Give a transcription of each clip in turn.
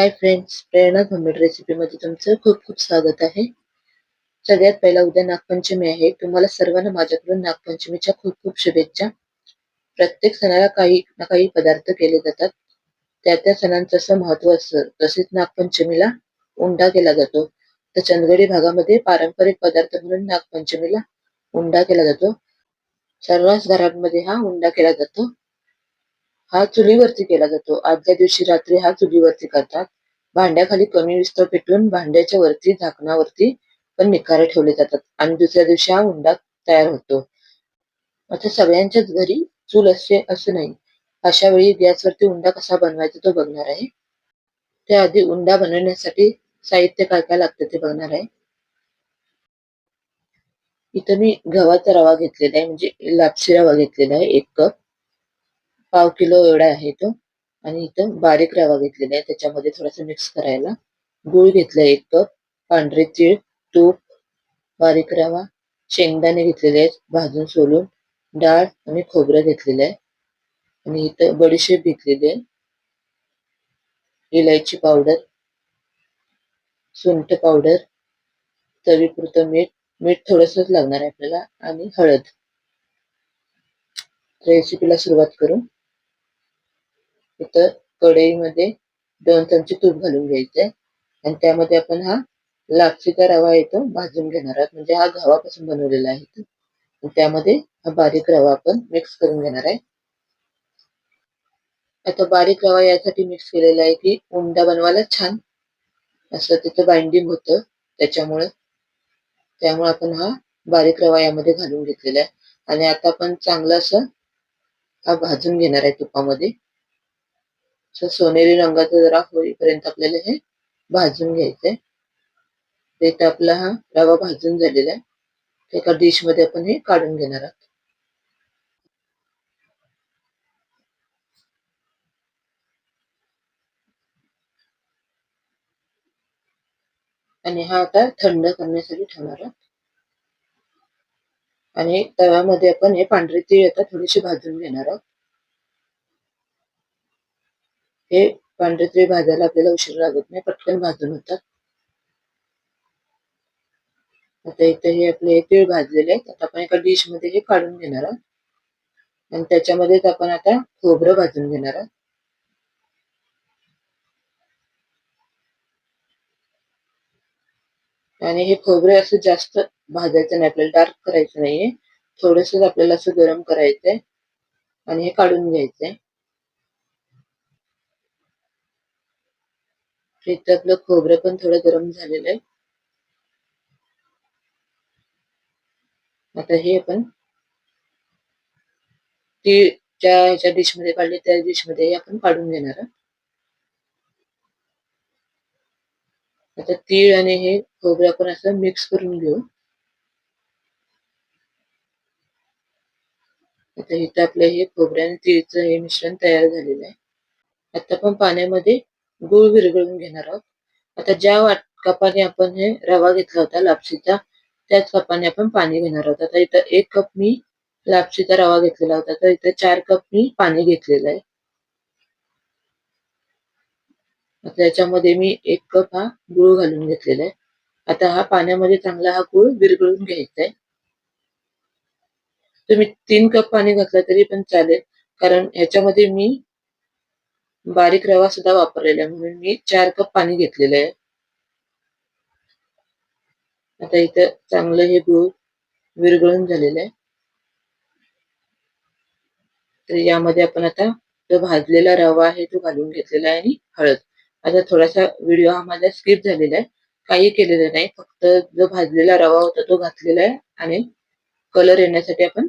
Hi friends प्रेरणा homemade रेसिपीमध्ये तुमचं खूप खूप स्वागत आहे. सगळ्यात पहिला उद्या नागपंचमी आहे. तुम्हाला सर्वांना माझ्याकडून नागपंचमीच्या खूप खूप शुभेच्छा. प्रत्येक सणाला काही ना काही पदार्थ केले जातात. त्या त्या सणांचं असं महत्त्व असतं. तसेच नागपंचमीला उंडा केला जातो. तर चंदगडी भागामध्ये पारंपरिक पदार्थ म्हणून नागपंचमीला उंडा केला जातो. सर्वच घरांमध्ये हा उंडा केला जातो. हा चुलीवरती केला जातो. आदल्या दिवशी रात्री हा चुलीवरती करतात. भांड्याखाली कमी विस्तव पेटवून भांड्याच्या वरती झाकणावरती पण निखारे ठेवले जातात आणि दुसऱ्या दिवशी हा उंडा तयार होतो. आता सगळ्यांच्याच घरी चूल असते असं नाही अशा वेळी गॅसवरती उंडा कसा बनवायचा तो बघणार आहे. त्याआधी उंडा बनवण्यासाठी साहित्य काय काय लागतं ते बघणार आहे. इथं मी गव्हाचा रवा घेतलेला आहे म्हणजे लापशी रवा घेतलेला आहे एक कप. पाव किलो एवढा आहे तो. आणि इथं बारीक रवा घेतलेला आहे. त्याच्यामध्ये थोडासा मिक्स करायला. गुळ घेतला एक कप. पांढरे तीळ तूप बारीक रवा शेंगदाणे घेतलेले आहेत. भाजून सोलून. डाळ आणि खोबरं घेतलेलं आहे. आणि इथं बडीशेप घेतलेली आहे. इलायची पावडर सुंठ पावडर तवीपुरतं मीठ. मीठ थोडंसंच लागणार आहे आपल्याला. आणि हळद. रेसिपीला सुरुवात करू. इथं कढईमध्ये दोन चमचे तूप घालून घ्यायचंय. आणि त्यामध्ये आपण हा लापशीचा रवा येतो भाजून घेणार आहोत. म्हणजे हा गव्हापासून बनवलेला आहे त्यामध्ये हा बारीक रवा आपण मिक्स करून घेणार आहे. आता बारीक रवा यासाठी मिक्स केलेला आहे की उंडा बनवायला छान. असं त्याचं बाइंडिंग होतं. त्याच्यामुळे त्यामुळे आपण हा बारीक रवा यामध्ये घालून घेतलेला आहे. आणि आता आपण चांगलं असं हा भाजून घेणार आहे तुपामध्ये. सोनेरी रंगाचा जरा होईपर्यंत आपल्याला हे भाजून घ्यायचंय. इथं आपला हा रवा भाजून झालेला आहे. एका डिशमध्ये आपण हे काढून घेणार आहोत. आणि हा आता थंड करण्यासाठी ठेवणार आहोत. आणि तव्यामध्ये आपण हे पांढरे तीळ आता थोडीशी भाजून घेणार आहोत. हे पांढरे भाजायला आपल्याला उशीर लागत नाही पटकन भाजून होतात. आता इथे हे आपले तीळ भाजलेले आहेत. आता आपण एका डिशमध्ये हे काढून घेणार आहोत. आणि त्याच्यामध्येच आपण आता खोबरं भाजून घेणार आहोत. आणि हे खोबरे असं जास्त भाजायचं नाही आपल्याला डार्क करायचं नाहीये. थोडस आपल्याला असं गरम करायचंय. आणि हे काढून घ्यायचंय. इथं आपलं खोबरं पण थोडं गरम झालेलं आहे. आता हे आपण ज्या ह्याच्या डिशमध्ये काढले त्या डिशमध्ये आपण काढून घेणार आता तीळ आणि हे खोबरं आपण असं मिक्स करून घेऊ. आता इथं आपलं हे खोबऱ्या आणि तीळचं हे मिश्रण तयार झालेलं आहे. आता आपण पाण्यामध्ये गूळ विरघळून घेणार आहोत. आता ज्या वाट कपाने आपण हे रवा घेतला होता लापशीचा त्याच कपाने आपण पाणी घेणार आहोत. आता इथं एक कप मी लापशीचा रवा घेतलेला होता. तर इथं चार कप मी पाणी घेतलेलं आहे. आता याच्यामध्ये मी एक कप हा गुळ घालून घेतलेला आहे. आता हा पाण्यामध्ये चांगला हा गुळ विरघळून घ्यायचा आहे. तुम्ही तीन कप पाणी घातलं तरी पण चालेल. कारण ह्याच्यामध्ये मी बारीक रवा सुद्धा वापरलेला आहे. म्हणून मी चार कप पाणी घेतलेलं आहे. आता इथं चांगलं हे गुळ विरघळून झालेलं आहे. तर यामध्ये आपण आता जो भाजलेला रवा आहे तो घालून घेतलेला आहे आणि हळद. आता थोडासा व्हिडिओ हा माझा स्किप झालेला आहे. काही केलेलं नाही. फक्त जो भाजलेला रवा होता तो घातलेला आहे आणि कलर येण्यासाठी आपण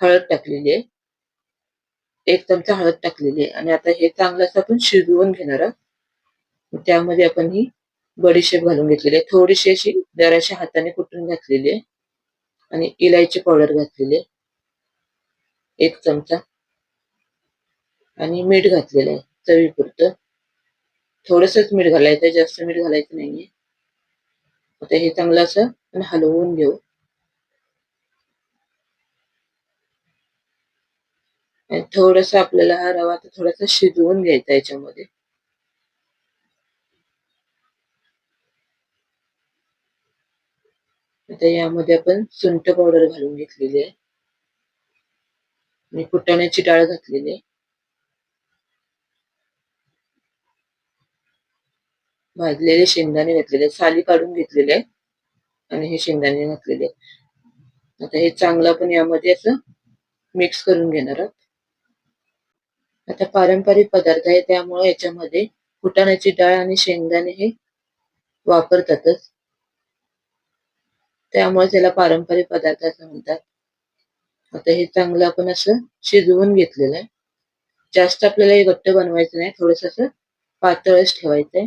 हळद टाकलेली आहे. एक चमचा हळद टाकलेली आहे. आणि आता हे चांगलं असं आपण शिजवून घेणार आहोत. त्यामध्ये आपण ही बडीशेप घालून घेतलेली आहे. थोडीशी अशी जराशा हाताने कुटून घातलेली आहे. आणि इलायची पावडर घातलेली आहे. एक चमचा. आणि मीठ घातलेलं आहे चवीपुरतं. थोडसच मीठ घालायचं जास्त मीठ घालायचं नाहीये. आता हे चांगलं असं हलवून घेऊ. थोडासा आपल्याला हा रवा आता थोडासा शिजवून घ्यायचा याच्यामध्ये. आता यामध्ये आपण सुंट पावडर घालून घेतलेली आहे. आणि फुटाण्याची डाळ घातलेली आहे. भाजलेले शेंगदाणे घातलेले साली काढून घेतलेले आणि हे शेंगदाणे घातलेले आता हे चांगलं आपण यामध्ये असं मिक्स करून घेणार आहोत. आता पारंपरिक पदार्थ आहे त्यामुळे याच्यामध्ये फुटाण्याची डाळ आणि शेंगदाणे हे वापरतातच. त्यामुळे त्याला पारंपरिक पदार्थ असं म्हणतात. आता हे चांगलं आपण असं शिजवून घेतलेलं आहे. जास्त आपल्याला हे घट्ट बनवायचं नाही थोडस असं पातळच ठेवायचंय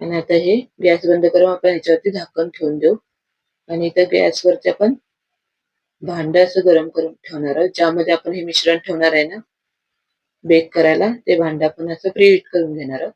आणि आता हे गॅस बंद करून आपण याच्यावरती झाकण ठेवून देऊ. आणि इथं गॅसवरती आपण भांड असं गरम करून ठेवणार आहोत ज्यामध्ये आपण हे मिश्रण ठेवणार आहे ना बेक करायला ते भांड आपण असं प्रीहीट करून घेणार आहोत.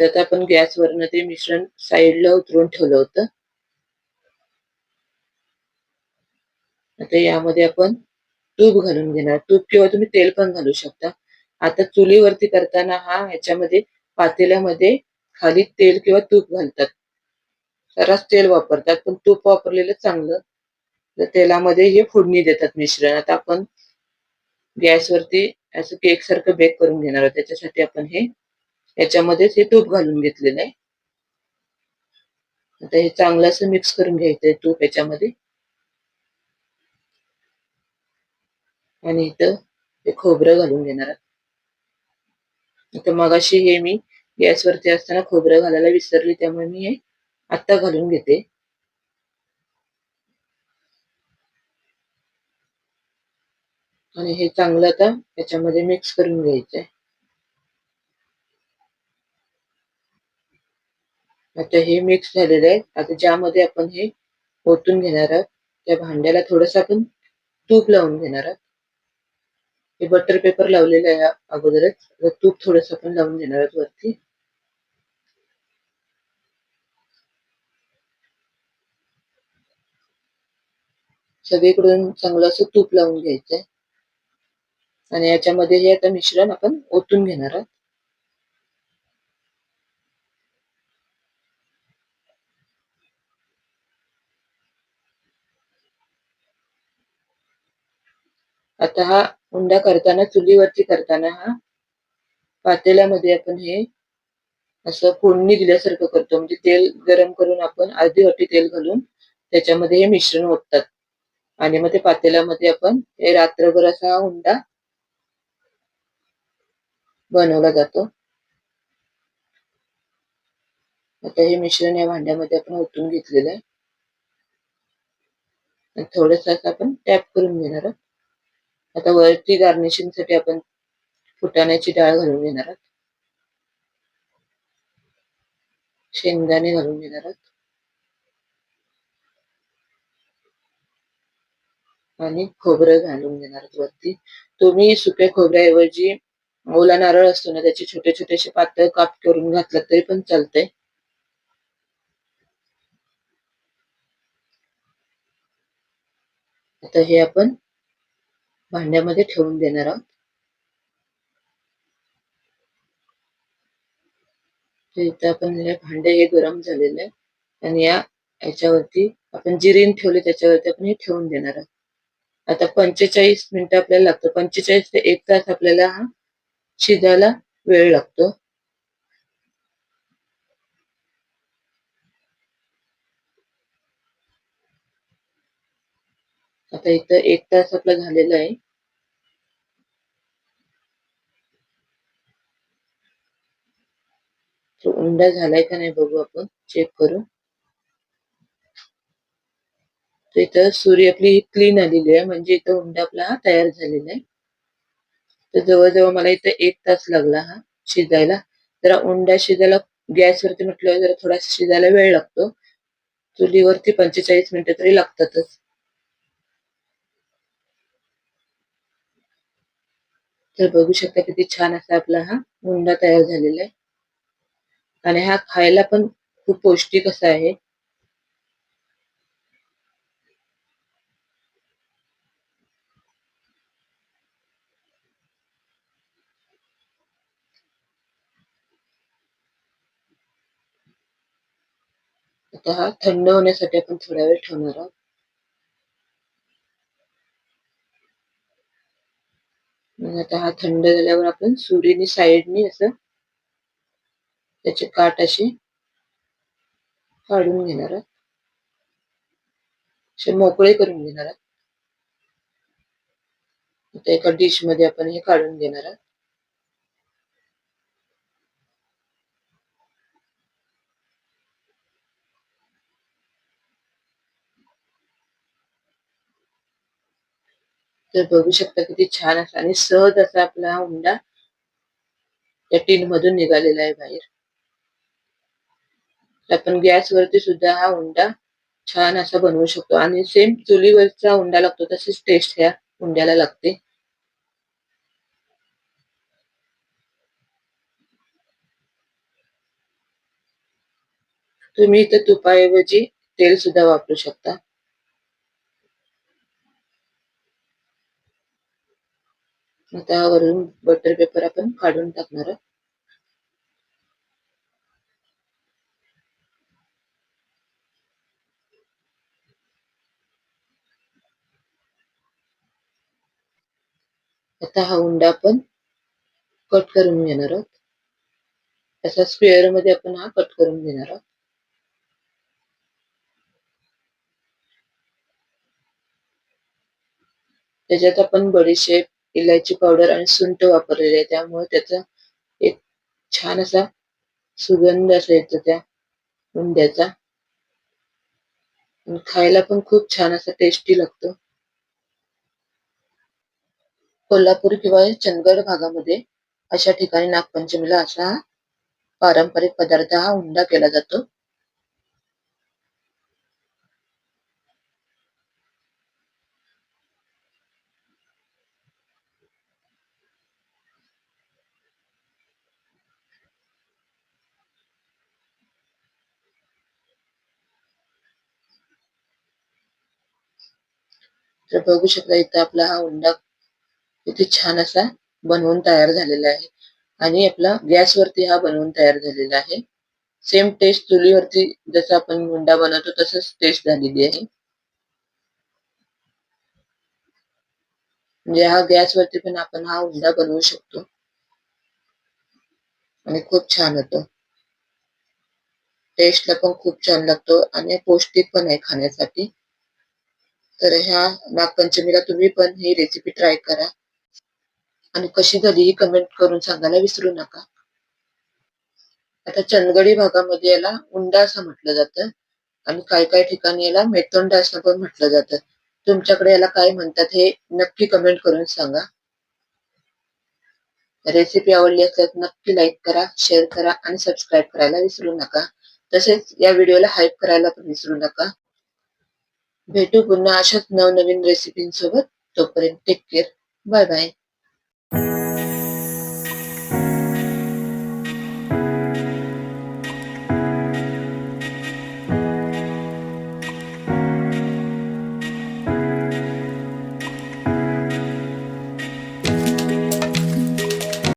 तर आपण गॅसवरनं ते मिश्रण साईडला उतरून ठेवलं होतं. आता यामध्ये आपण तूप घालून घेणार. तूप किंवा तुम्ही तेल पण घालू शकता. आता चुलीवरती करताना हा ह्याच्यामध्ये पातेल्यामध्ये खाली तेल किंवा तूप घालतात. सरस तेल वापरतात पण तूप वापरलेलं चांगलं. तर तेलामध्ये हे फोडणी देतात मिश्रण. आता आपण गॅसवरती असं केक सारखं बेक करून घेणार आहोत. त्याच्यासाठी आपण हे याच्यामध्येच हे तूप घालून घेतलेलं आहे. आता हे चांगलं असं मिक्स करून घ्यायचंय तूप याच्यामध्ये. आणि इथं हे खोबरं घालून घेणार आता मगाशी हे मी गॅसवरती असताना खोबरं घालायला विसरली त्यामुळे मी हे आत्ता घालून घेते. आणि हे चांगलं आता याच्यामध्ये मिक्स करून घ्यायचंय. आता हे मिक्स झालेलं आहे. आता ज्यामध्ये आपण हे ओतून घेणार आहोत त्या भांड्याला थोडस आपण तूप लावून घेणार आहोत. हे बटर पेपर लावलेलं आहे अगोदरच. तूप थोडस आपण लावून घेणार आहोत वरती. सगळीकडून चांगलं असं तूप लावून घ्यायचंय. आणि याच्यामध्ये हे आता मिश्रण आपण ओतून घेणार आहोत. आता हा उंडा करताना चुलीवरती करताना हा पातेल्यामध्ये आपण हे असं फोडणी दिल्यासारखं करतो. म्हणजे तेल गरम करून आपण अर्धी वाटी तेल घालून त्याच्यामध्ये हे मिश्रण ओततात. आणि मग ते पातेल्यामध्ये आपण हे रात्रभर असा उंडा बनवला जातो. आता हे मिश्रण या भांड्यामध्ये आपण ओतून घेतलेलं आहे. थोडस असं आपण टॅप करून घेणार आहोत. आता वरती गार्निशिंगसाठी आपण फुटाण्याची डाळ घालून घेणार आहोत. शेंगदाणे घालून घेणार आहोत. आणि खोबरं घालून घेणार आहोत वरती. तुम्ही सुक्या खोबऱ्याऐवजी ओला नारळ असतो ना त्याचे छोटे छोटेसे पातळ काप करून घातलं तरी पण चालतंय. आता हे आपण भांड्यामध्ये ठेवून देणार आहोत. इथं आपण भांडे हे गरम झालेलं आहे. आणि या याच्यावरती आपण जिरीन ठेवले त्याच्यावरती आपण हे ठेवून देणार आहोत. आता पंचेचाळीस मिनिटं आपल्याला लागतं. पंचेचाळीस ते एक तास आपल्याला हा शिजायला वेळ लागतो. आता इथं एक तास आपला झालेला आहे. तो उंडा झालाय का नाही बघू आपण चेक करू. तर इथं सूर्य आपली क्लीन आलेली आहे म्हणजे इथं उंडा आपला हा तयार झालेला आहे. तर जवळजवळ मला इथं एक तास लागला हा शिजायला. जरा उंडा शिजायला गॅसवरती म्हटल्यावर जरा थोडा शिजायला वेळ लागतो. चुलीवरती पंचेचाळीस मिनिटं तरी लागतातच. तर बघू शकता किती छान असा आपला हा उंडा तयार झालेला आहे. आणि हा खायला पण खूप पौष्टिक असा आहे. आता हा थंड होण्यासाठी आपण थोडा वेळ ठेवणार आहोत. मग आता हा थंड झाल्यावर आपण सुरीने साईडनी असं त्याचे काट असे काढून घेणार आहोत. असे मोकळे करून घेणार आहोत. आता एका डिशमध्ये आपण हे काढून घेणार आहोत. तर बघू शकता किती छान असा आणि सहज असा आपला हा या टीन मधून निघालेला आहे बाहेर. आपण गॅस वरती सुद्धा हा हुंडा छान असा बनवू शकतो. आणि सेम चुलीवरचा हुंडा लागतो तशीच टेस्ट ह्या हुंड्याला लागते. तुम्ही इथं तुपाऐवजी तेल सुद्धा वापरू शकता. त्यावरून वरून बटर पेपर आपण काढून टाकणार आहोत. आता हा उंडा आपण कट करून घेणार आहोत. असा स्क्वेअरमध्ये आपण हा कट करून घेणार आहोत. त्याच्यात आपण बडीशेप इलायची पावडर आणि सुंठ वापरलेले आहे. त्यामुळे त्याचा एक छान असा सुगंध असा येतो त्या हुंड्याचा खायला पण खूप छान असा टेस्टी लागतो. कोल्हापूर किंवा चंदगड भागामध्ये अशा ठिकाणी नागपंचमीला असा पारंपरिक पदार्थ हा उंडा केला जातो. तर बघू शकता इथं आपला हा उंडा किती छान असा बनवून तयार झालेला आहे. आणि आपला गॅसवरती हा बनवून तयार झालेला आहे. सेम टेस्ट चुलीवरती जसं आपण हुंडा बनवतो तसंच टेस्ट झालेली आहे. म्हणजे हा गॅसवरती पण आपण हा उंडा बनवू शकतो. आणि खूप छान होतो. टेस्टला पण खूप छान लागतो आणि पौष्टिक पण आहे खाण्यासाठी. तर ह्या नागपंचमीला तुम्ही पण ही रेसिपी ट्राय करा. आणि कशी झाली ही कमेंट करून सांगायला विसरू नका. आता चंदगडी भागामध्ये याला उंडा असं म्हटलं जातं. आणि काही काही ठिकाणी याला मेतोंडा असं पण म्हटलं जातं. तुमच्याकडे याला काय म्हणतात हे नक्की कमेंट करून सांगा. रेसिपी आवडली असल्यास नक्की लाईक करा शेअर करा आणि सबस्क्राईब करायला विसरू नका. तसेच या व्हिडिओला हाईप करायला पण विसरू नका. भेटू पुन्हा अशाच नवनवीन रेसिपींसोबत तोपर्यंत टेक केअर बाय बाय